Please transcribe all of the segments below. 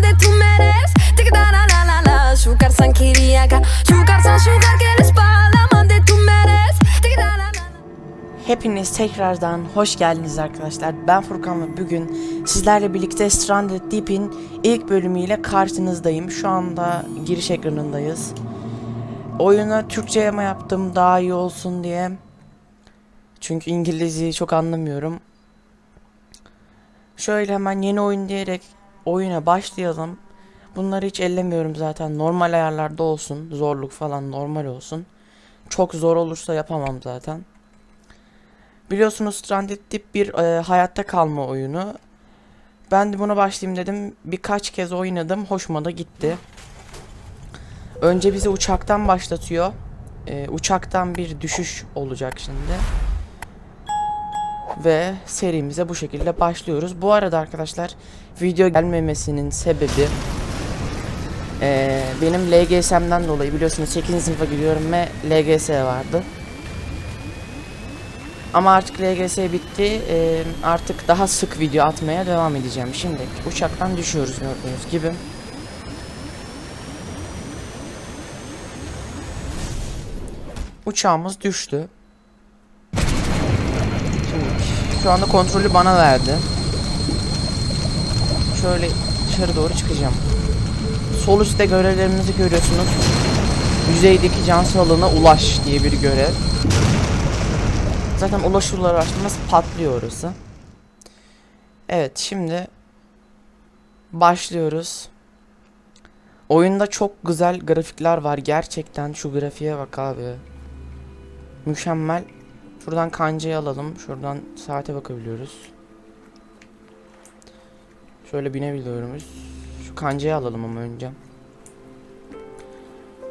de tu mereces. Tic da la la la la, azúcar sanki acá. Azúcar san azúcar que me espalda más de tu mereces. Tic da la la la. Hepiniz tekrardan hoş geldiniz arkadaşlar. Ben Furkan ve bugün sizlerle birlikte Stranded Deep'in ilk bölümüyle karşınızdayım. Şu anda giriş ekranındayız. Oyuna Türkçe yama yaptım daha iyi olsun diye. Çünkü İngilizceyi çok anlamıyorum. Şöyle hemen yeni oyun diyerek oyuna başlayalım. Bunları hiç ellemiyorum zaten. Normal ayarlarda olsun. Zorluk falan normal olsun. Çok zor olursa yapamam zaten. Biliyorsunuz Stranded Deep bir e, hayatta kalma oyunu. Ben de buna başlayayım dedim. Birkaç kez oynadım. Hoşuma da gitti. Önce bizi uçaktan başlatıyor. E, uçaktan bir düşüş olacak şimdi. Ve serimize bu şekilde başlıyoruz. Bu arada arkadaşlar video gelmemesinin sebebi e, benim LGS'mden dolayı biliyorsunuz 8. sınıfa gidiyorum ve LGS vardı. Ama artık LGS bitti. Ee, artık daha sık video atmaya devam edeceğim. Şimdi uçaktan düşüyoruz gördüğünüz gibi. Uçağımız düştü. Şimdi şu anda kontrolü bana verdi. Şöyle dışarı doğru çıkacağım. Sol üstte görevlerimizi görüyorsunuz. Yüzeydeki can sağlığına ulaş diye bir görev. Zaten ulaşırlar açmaz patlıyor orası. Evet şimdi başlıyoruz. Oyunda çok güzel grafikler var. Gerçekten şu grafiğe bak abi. Mükemmel. Şuradan kancayı alalım. Şuradan saate bakabiliyoruz. Şöyle binebiliyoruz. Şu kancayı alalım ama önce.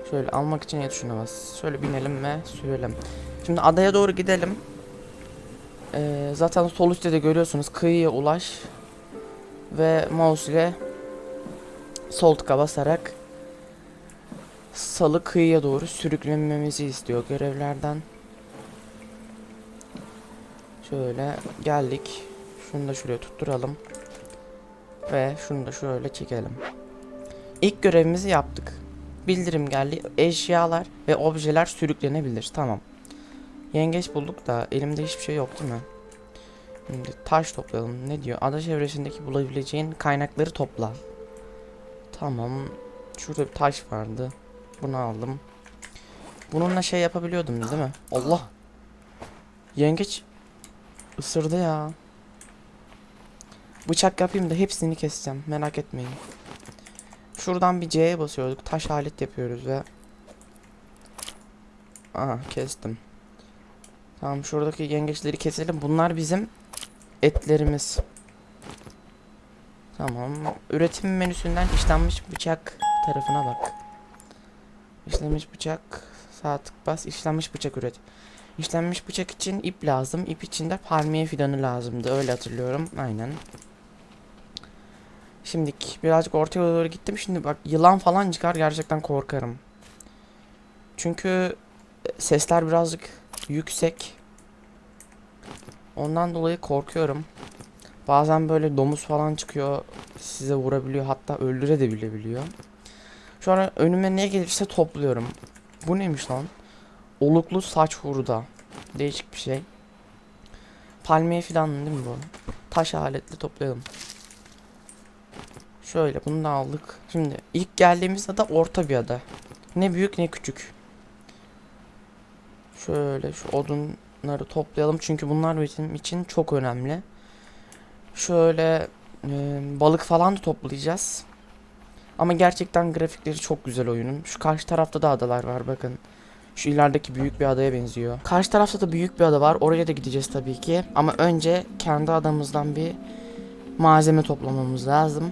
Şöyle almak için ya tuşuna bas. Şöyle binelim ve sürelim. Şimdi adaya doğru gidelim. Ee, zaten sol üstte de görüyorsunuz kıyıya ulaş ve mouse ile sol tıka basarak salı kıyıya doğru sürüklememizi istiyor görevlerden. Şöyle geldik. Şunu da şuraya tutturalım. Ve şunu da şöyle çekelim. İlk görevimizi yaptık. Bildirim geldi. Eşyalar ve objeler sürüklenebilir. Tamam. Yengeç bulduk da elimde hiçbir şey yok değil mi? Şimdi taş toplayalım. Ne diyor? Ada çevresindeki bulabileceğin kaynakları topla. Tamam. Şurada bir taş vardı. Bunu aldım. Bununla şey yapabiliyordum değil mi? Allah. Yengeç ısırdı ya. Bıçak yapayım da hepsini keseceğim. Merak etmeyin. Şuradan bir C'ye basıyorduk. Taş alet yapıyoruz ve Aha kestim. Tamam şuradaki yengeçleri keselim. Bunlar bizim etlerimiz. Tamam. Üretim menüsünden işlenmiş bıçak tarafına bak. İşlenmiş bıçak sağ tık bas işlenmiş bıçak üret. İşlenmiş bıçak için ip lazım. İp için de palmiye fidanı lazımdı. Öyle hatırlıyorum. Aynen. Şimdi birazcık ortaya doğru gittim. Şimdi bak yılan falan çıkar gerçekten korkarım. Çünkü sesler birazcık yüksek. Ondan dolayı korkuyorum. Bazen böyle domuz falan çıkıyor. Size vurabiliyor. Hatta öldürebiliyor. Şu an önüme ne gelirse topluyorum. Bu neymiş lan? Oluklu saç hurda. Değişik bir şey. Palmiye fidan değil mi bu? Taş aletle toplayalım. Şöyle bunu da aldık. Şimdi ilk geldiğimiz ada orta bir ada. Ne büyük ne küçük. Şöyle şu odunları toplayalım çünkü bunlar bizim için çok önemli. Şöyle e, balık falan da toplayacağız. Ama gerçekten grafikleri çok güzel oyunun. Şu karşı tarafta da adalar var bakın. Şu ilerideki büyük bir adaya benziyor. Karşı tarafta da büyük bir ada var. Oraya da gideceğiz tabii ki. Ama önce kendi adamızdan bir malzeme toplamamız lazım.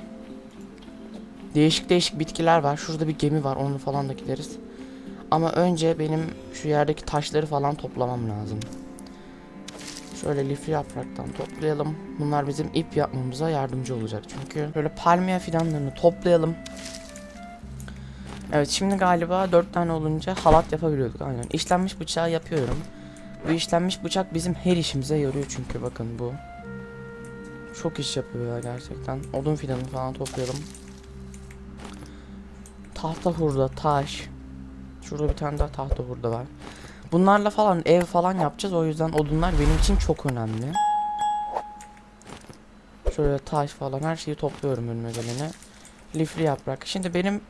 Değişik değişik bitkiler var. Şurada bir gemi var. Onu falan da gideriz. Ama önce benim şu yerdeki taşları falan toplamam lazım. Şöyle lifli yapraktan toplayalım. Bunlar bizim ip yapmamıza yardımcı olacak çünkü. Böyle palmiye fidanlarını toplayalım. Evet şimdi galiba 4 tane olunca halat yapabiliyorduk aynen. İşlenmiş bıçağı yapıyorum. Bu işlenmiş bıçak bizim her işimize yarıyor çünkü bakın bu. Çok iş yapıyor ya gerçekten. Odun fidanı falan toplayalım. Tahta hurda, taş. Şurada bir tane daha tahta hurda var. Bunlarla falan ev falan yapacağız. O yüzden odunlar benim için çok önemli. Şöyle taş falan her şeyi topluyorum önüme gelene. Lifli yaprak. Şimdi benim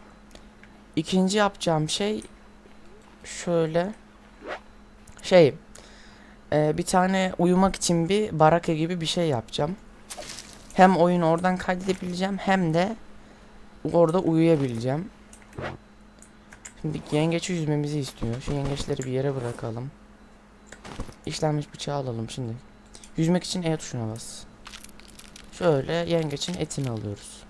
ikinci yapacağım şey şöyle şey e, bir tane uyumak için bir baraka gibi bir şey yapacağım. Hem oyunu oradan kaydedebileceğim hem de orada uyuyabileceğim. Şimdi yengeçi yüzmemizi istiyor. Şu yengeçleri bir yere bırakalım. İşlenmiş bıçağı alalım şimdi. Yüzmek için E tuşuna bas. Şöyle yengeçin etini alıyoruz.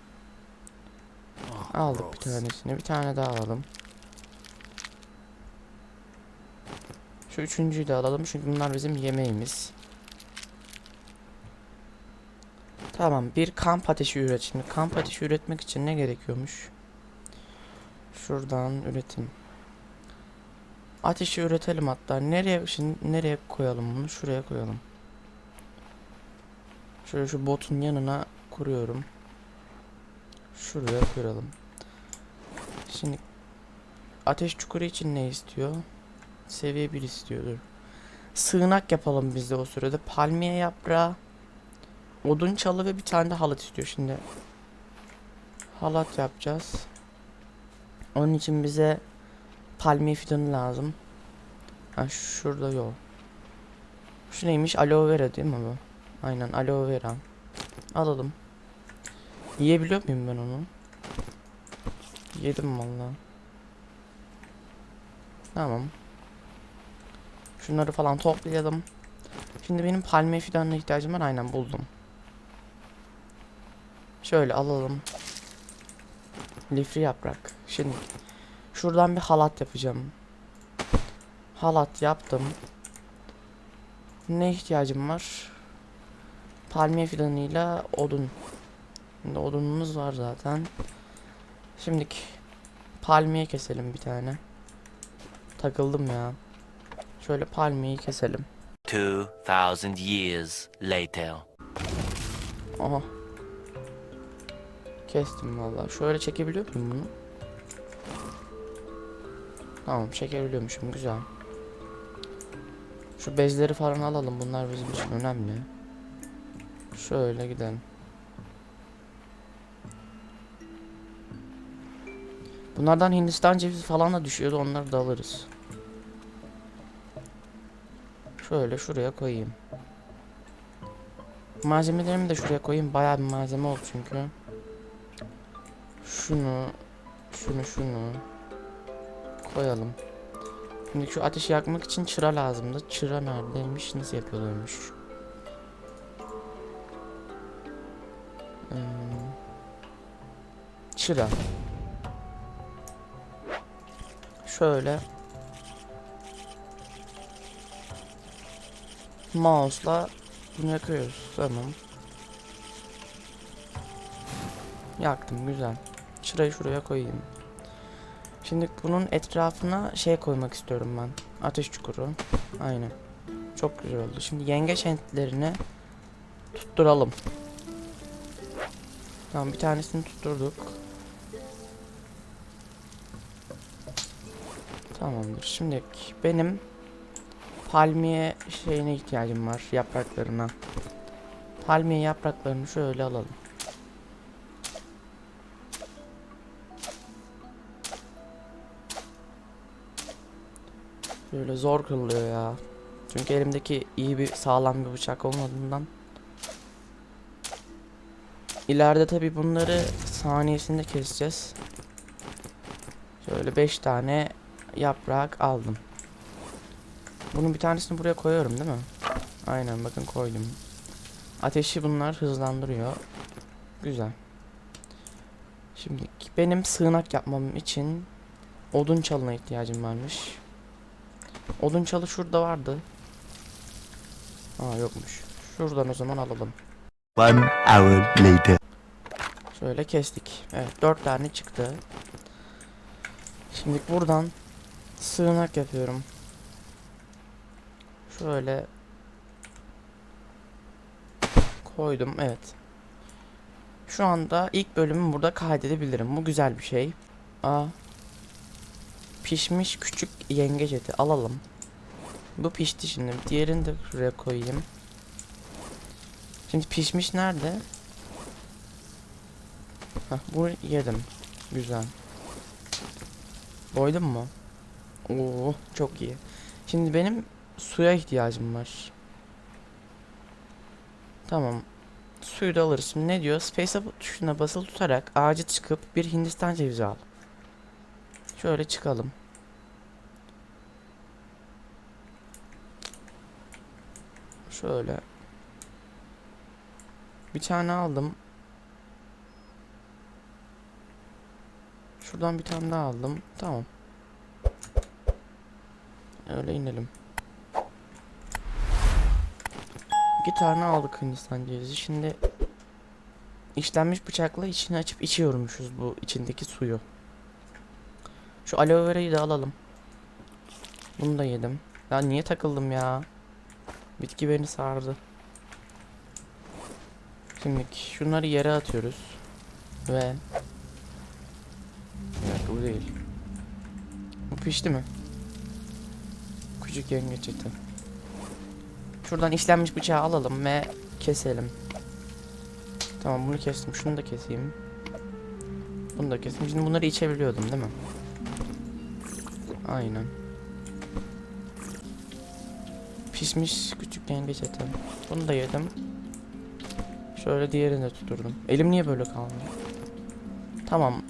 Aldık bir tanesini. Bir tane daha alalım. Şu üçüncüyü de alalım çünkü bunlar bizim yemeğimiz. Tamam bir kamp ateşi üret. Şimdi kamp ateşi üretmek için ne gerekiyormuş? Şuradan üretim. Ateşi üretelim hatta. Nereye şimdi nereye koyalım bunu? Şuraya koyalım. Şöyle şu botun yanına kuruyorum. Şuraya kuralım. Şimdi ateş çukuru için ne istiyor? Seviye 1 istiyordur. Sığınak yapalım biz de o sırada. Palmiye yaprağı, odun çalı ve bir tane de halat istiyor şimdi. Halat yapacağız. Onun için bize palmiye fidanı lazım. Ha şurada yok. Şu neymiş? Aloe vera değil mi bu? Aynen aloe vera. Alalım. Yiyebiliyor muyum ben onu? Yedim valla. Tamam. Şunları falan toplayalım. Şimdi benim palmiye fidanına ihtiyacım var. Aynen buldum. Şöyle alalım. Lifli yaprak. Şimdi şuradan bir halat yapacağım. Halat yaptım. Ne ihtiyacım var? Palmiye fidanıyla odun. Şimdi odunumuz var zaten. Şimdiki palmiye keselim bir tane. Takıldım ya. Şöyle palmiyeyi keselim. 2,000 years later. Aha. Kestim vallahi. Şöyle çekebiliyor muyum bunu? Tamam çekebiliyormuşum güzel. Şu bezleri falan alalım. Bunlar bizim için önemli. Şöyle gidelim. Bunlardan Hindistan cevizi falan da düşüyordu. Onları da alırız. Şöyle şuraya koyayım. Malzemelerimi de şuraya koyayım. Bayağı bir malzeme oldu çünkü. Şunu, şunu, şunu koyalım. Şimdi şu ateşi yakmak için çıra lazımdı. Çıra neredeymiş? Nasıl yapıyorlarmış? Hmm. Çıra. Şöyle. Mouse'la bunu yakıyoruz. Tamam. Yaktım güzel. Şurayı şuraya koyayım. Şimdi bunun etrafına şey koymak istiyorum ben. Ateş çukuru. Aynen. Çok güzel oldu. Şimdi yengeç entlerini tutturalım. Tamam bir tanesini tutturduk. Tamamdır. Şimdi benim palmiye şeyine ihtiyacım var. Yapraklarına. Palmiye yapraklarını şöyle alalım. Böyle zor kırılıyor ya. Çünkü elimdeki iyi bir sağlam bir bıçak olmadığından. İleride tabi bunları saniyesinde keseceğiz. Şöyle 5 tane yaprak aldım. Bunun bir tanesini buraya koyuyorum değil mi? Aynen bakın koydum. Ateşi bunlar hızlandırıyor. Güzel. Şimdi benim sığınak yapmam için odun çalına ihtiyacım varmış. Odun çalı şurada vardı. Aa yokmuş. Şuradan o zaman alalım. One hour later. Şöyle kestik. Evet dört tane çıktı. Şimdi buradan sığınak yapıyorum. Şöyle koydum. Evet. Şu anda ilk bölümü burada kaydedebilirim. Bu güzel bir şey. Aa. Pişmiş küçük yengeç eti alalım. Bu pişti şimdi. Diğerini de şuraya koyayım. Şimdi pişmiş nerede? Hah bu yedim. Güzel. Doydun mu? Oo çok iyi. Şimdi benim suya ihtiyacım var. Tamam. Suyu da alırız. Şimdi ne diyor? Space up tuşuna basılı tutarak ağacı çıkıp bir Hindistan cevizi al. Şöyle çıkalım. Şöyle. Bir tane aldım. Şuradan bir tane daha aldım. Tamam. Öyle inelim. İki tane aldık Hindistan cevizi. Şimdi işlenmiş bıçakla içini açıp içiyormuşuz bu içindeki suyu. Şu aloe verayı da alalım. Bunu da yedim. Ya niye takıldım ya? Bitki beni sardı. Şimdi şunları yere atıyoruz. Ve Bir bu değil. Bu pişti mi? Küçük yengeç eti. Şuradan işlenmiş bıçağı alalım ve keselim. Tamam bunu kestim. Şunu da keseyim. Bunu da kestim. Şimdi bunları içebiliyordum değil mi? Aynen. Pişmiş küçük yengeç eti. Bunu da yedim. Şöyle diğerini de tuturdum. Elim niye böyle kaldı? Tamam.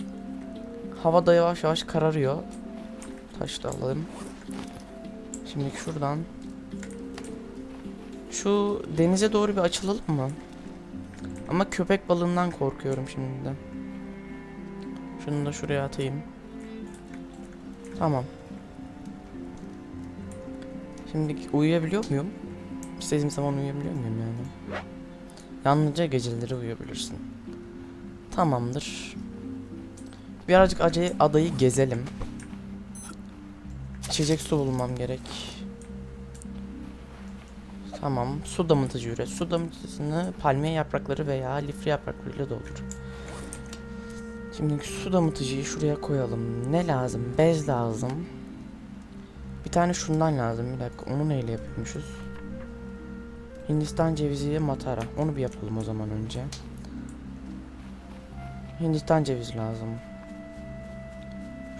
Hava da yavaş yavaş kararıyor. Taş da alalım. Şimdi şuradan şu denize doğru bir açılalım mı? Ama köpek balığından korkuyorum şimdi de. Şunu da şuraya atayım. Tamam. Şimdi uyuyabiliyor muyum? İstediğim zaman uyuyabiliyor muyum yani? Yalnızca geceleri uyuyabilirsin. Tamamdır. Birazcık acı adayı gezelim. İçecek su bulmam gerek. Tamam. Su damıtıcı üret. Su damıtıcısını palmiye yaprakları veya lifli yapraklarıyla doldur. Şimdi su damıtıcıyı şuraya koyalım. Ne lazım? Bez lazım. Bir tane şundan lazım. Bir dakika. Onu neyle yapıyormuşuz? Hindistan cevizi matara. Onu bir yapalım o zaman önce. Hindistan cevizi lazım.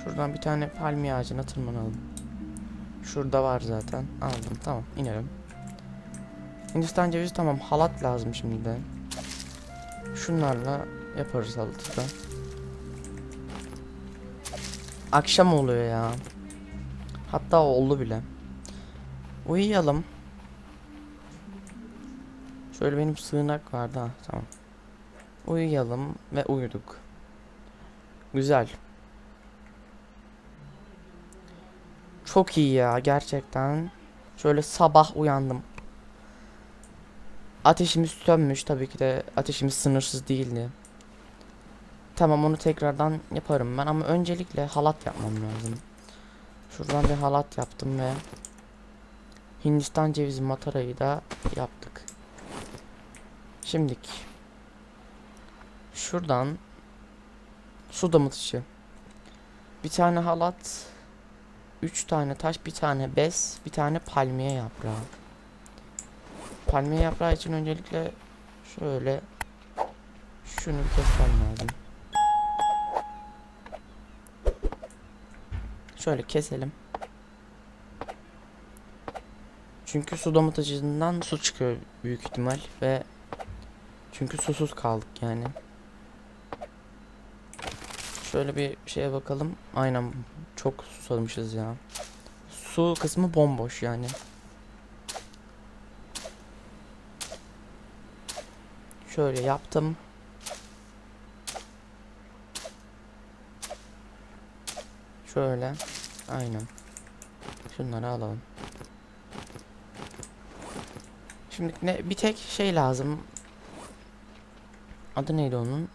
Şuradan bir tane palmiye ağacına tırmanalım. Şurada var zaten. Aldım. Tamam. inelim. Hindistan cevizi tamam. Halat lazım şimdi de. Şunlarla yaparız halatı da. Akşam oluyor ya. Hatta oldu bile. Uyuyalım. Şöyle benim sığınak vardı ha. Tamam. Uyuyalım ve uyuduk. Güzel. Çok iyi ya gerçekten. Şöyle sabah uyandım. Ateşimiz sönmüş tabii ki de ateşimiz sınırsız değildi. Tamam onu tekrardan yaparım ben ama öncelikle halat yapmam lazım. Şuradan bir halat yaptım ve Hindistan cevizi matarayı da yaptık. Şimdiki şuradan su damıtıcı. Bir tane halat, üç tane taş, bir tane bez, bir tane palmiye yaprağı. Palmiye yaprağı için öncelikle şöyle şunu bir kesmem lazım. Şöyle keselim. Çünkü su damıtıcından su çıkıyor büyük ihtimal ve çünkü susuz kaldık yani. Şöyle bir şeye bakalım. Aynen çok susamışız ya. Su kısmı bomboş yani. Şöyle yaptım. Şöyle. Aynen. Şunları alalım. Şimdi ne bir tek şey lazım. Adı neydi onun?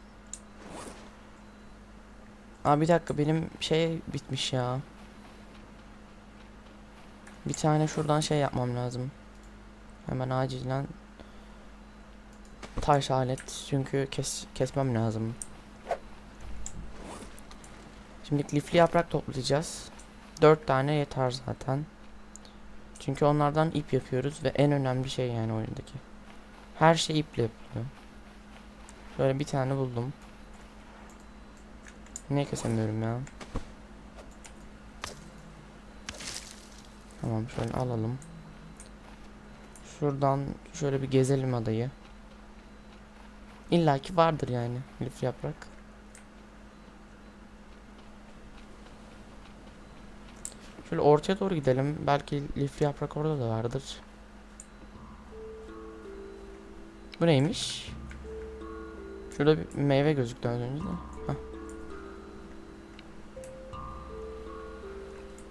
Aa bir dakika benim şey bitmiş ya. Bir tane şuradan şey yapmam lazım. Hemen acilen. taş alet çünkü kes kesmem lazım. Şimdi lifli yaprak toplayacağız. 4 tane yeter zaten. Çünkü onlardan ip yapıyoruz ve en önemli şey yani oyundaki. Her şey iple yapılıyor. Şöyle bir tane buldum. Niye kesemiyorum ya? Tamam şöyle alalım. Şuradan şöyle bir gezelim adayı. İlla ki vardır yani lif yaprak. Şöyle ortaya doğru gidelim. Belki lif yaprak orada da vardır. Bu neymiş? Şurada bir meyve gözüktü az önce de.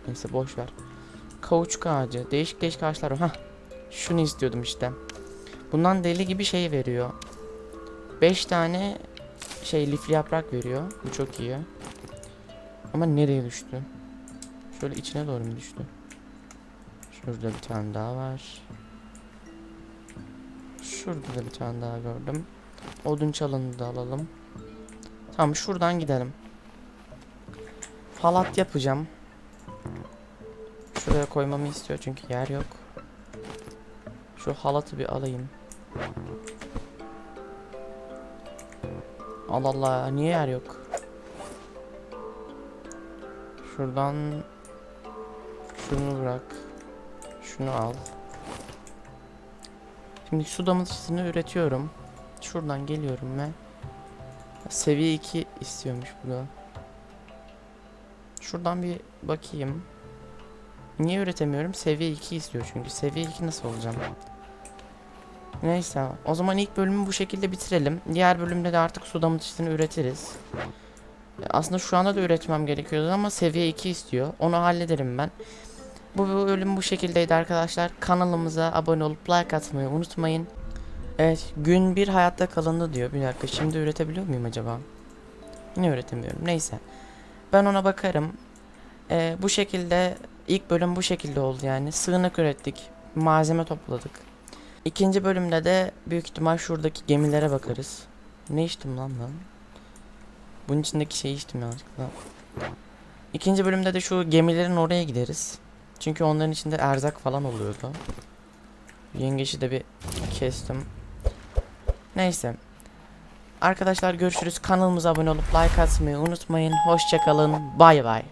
Neyse boş ver. Kauçuk ağacı. Değişik değişik ağaçlar var. Hah. Şunu istiyordum işte. Bundan deli gibi şey veriyor. 5 tane şey lifli yaprak veriyor. Bu çok iyi. Ama nereye düştü? Şöyle içine doğru mu düştü? Şurada bir tane daha var. Şurada da bir tane daha gördüm. Odun çalını da alalım. Tamam şuradan gidelim. Halat yapacağım. Şuraya koymamı istiyor çünkü yer yok. Şu halatı bir alayım. Allah Allah niye yer yok? Şuradan şunu bırak. Şunu al. Şimdi su damıtısını üretiyorum. Şuradan geliyorum ve seviye 2 istiyormuş bu da. Şuradan bir bakayım. Niye üretemiyorum? Seviye 2 istiyor çünkü. Seviye 2 nasıl olacağım? Neyse. O zaman ilk bölümü bu şekilde bitirelim. Diğer bölümde de artık su damıtısını üretiriz. Aslında şu anda da üretmem gerekiyordu ama seviye 2 istiyor. Onu hallederim ben. Bu bölüm bu şekildeydi arkadaşlar. Kanalımıza abone olup like atmayı unutmayın. Evet gün bir hayatta kalındı diyor. Bir dakika şimdi üretebiliyor muyum acaba? Yine üretemiyorum. Neyse. Ben ona bakarım. Ee, bu şekilde ilk bölüm bu şekilde oldu yani. Sığınak ürettik. Malzeme topladık. İkinci bölümde de büyük ihtimal şuradaki gemilere bakarız. Ne içtim lan ben? Bunun içindeki şeyi içtim yanlışlıkla. İkinci bölümde de şu gemilerin oraya gideriz. Çünkü onların içinde erzak falan oluyordu. Yengeçi de bir kestim. Neyse. Arkadaşlar görüşürüz. Kanalımıza abone olup like atmayı unutmayın. Hoşçakalın. Bay bay.